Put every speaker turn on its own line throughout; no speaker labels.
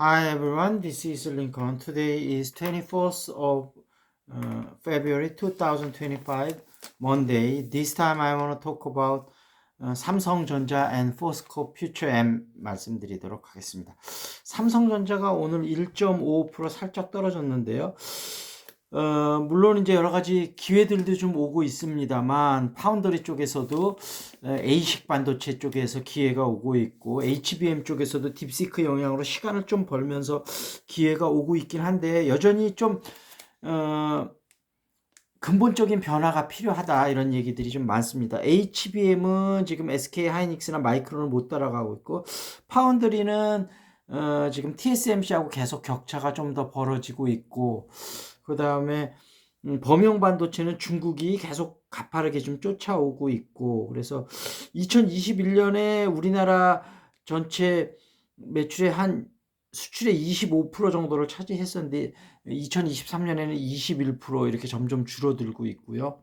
Hi everyone, this is Lincoln. Today is 24th of uh, February 2025, Monday. This time I want to talk about uh, 삼성전자 and Fosco Future M 말씀드리도록 하겠습니다. 삼성전자가 오늘 1.55% 살짝 떨어졌는데요. 어, 물론 이제 여러 가지 기회들도 좀 오고 있습니다만 파운더리 쪽에서도 어, A식 반도체 쪽에서 기회가 오고 있고 HBM 쪽에서도 딥시크 영향으로 시간을 좀 벌면서 기회가 오고 있긴 한데 여전히 좀 어, 근본적인 변화가 필요하다 이런 얘기들이 좀 많습니다. HBM은 지금 SK 하이닉스나 마이크론을 못 따라가고 있고 파운드리는 어, 지금 TSMC하고 계속 격차가 좀 더 벌어지고 있고 그 다음에 음, 범용 반도체는 중국이 계속 가파르게 좀 쫓아오고 있고 그래서 2021년에 우리나라 전체 매출의 한 수출의 25% 정도를 차지했었는데 2023년에는 21% 이렇게 점점 줄어들고 있고요.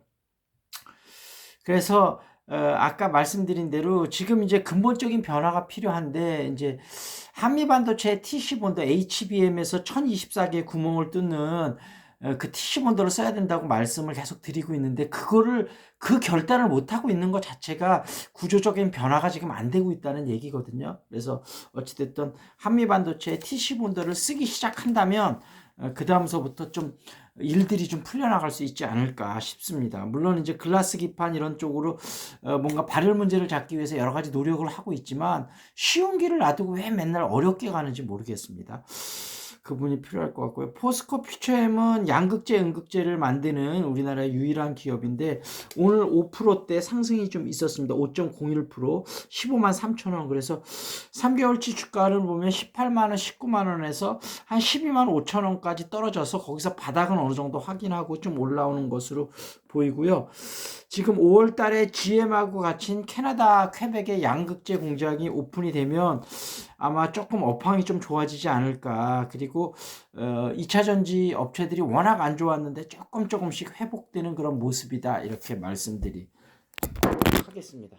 그래서 어, 아까 말씀드린 대로 지금 이제 근본적인 변화가 필요한데 이제 한미 반도체 TC 본드 HBM에서 1024개의 구멍을 뚫는 어, 그 TC 본드를 써야 된다고 말씀을 계속 드리고 있는데 그거를 그 결단을 못 하고 있는 것 자체가 구조적인 변화가 지금 안 되고 있다는 얘기거든요. 그래서 어찌됐든 한미 반도체 TC 본드를 쓰기 시작한다면 어, 그 다음서부터 좀 일들이 좀 풀려나갈 수 있지 않을까 싶습니다. 물론 이제 글라스 기판 이런 쪽으로 어, 뭔가 발열 문제를 잡기 위해서 여러 가지 노력을 하고 있지만 쉬운 길을 놔두고 왜 맨날 어렵게 가는지 모르겠습니다. 그분이 필요할 것 같고요. 포스코 퓨처엠은 양극재, 음극재를 만드는 우리나라의 유일한 기업인데 오늘 5%대 상승이 좀 있었습니다. 5.01% 15만 3천 원. 그래서 3개월치 주가를 보면 18만 원, 19만 원에서 한 12만 5천 원까지 떨어져서 거기서 바닥은 어느 정도 확인하고 좀 올라오는 것으로 보이고요. 지금 5월 달에 GM하고 같이 캐나다 퀘벡의 양극재 공장이 오픈이 되면 아마 조금 업황이 좀 좋아지지 않을까. 그리고 어, 2차 전지 업체들이 워낙 안 좋았는데 조금 조금씩 회복되는 그런 모습이다. 이렇게 말씀드리 하겠습니다.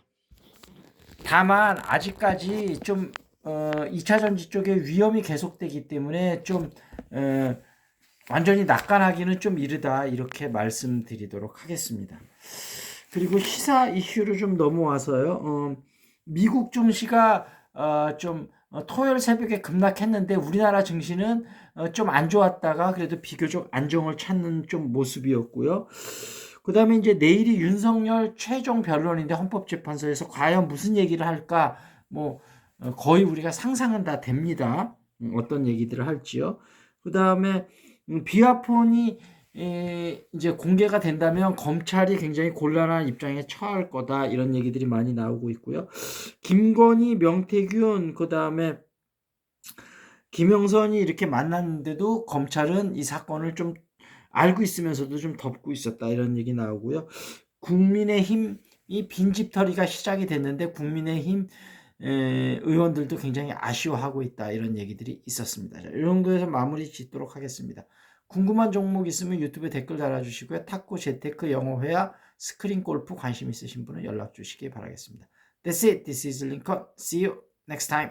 다만 아직까지 좀 어, 2차 전지 쪽에 위험이 계속되기 때문에 좀 어, 완전히 낙관하기는 좀 이르다 이렇게 말씀드리도록 하겠습니다. 그리고 시사 이슈로 좀 넘어와서요. 어, 미국 증시가 어, 좀 어, 토요일 새벽에 급락했는데 우리나라 증시는 어, 좀안 좋았다가 그래도 비교적 안정을 찾는 좀 모습이었고요. 그 다음에 이제 내일이 윤석열 최종 변론인데 헌법재판소에서 과연 무슨 얘기를 할까 뭐 어, 거의 우리가 상상은 다 됩니다. 음, 어떤 얘기들을 할지요. 그 다음에 음, 비아폰이 이제 공개가 된다면 검찰이 굉장히 곤란한 입장에 처할 거다 이런 얘기들이 많이 나오고 있고요. 김건희, 명태균 그 다음에 김영선이 이렇게 만났는데도 검찰은 이 사건을 좀 알고 있으면서도 좀 덮고 있었다 이런 얘기 나오고요. 국민의힘 이 빈집털이가 시작이 됐는데 국민의힘 의원들도 굉장히 아쉬워하고 있다 이런 얘기들이 있었습니다. 자, 이 정도에서 마무리 짓도록 하겠습니다. 궁금한 종목 있으면 유튜브에 댓글 달아주시고요. 탁구, 재테크, 영어 회화, 스크린 골프 관심 있으신 분은 연락 주시기 바라겠습니다. That's it. This is Lincoln. See you next time.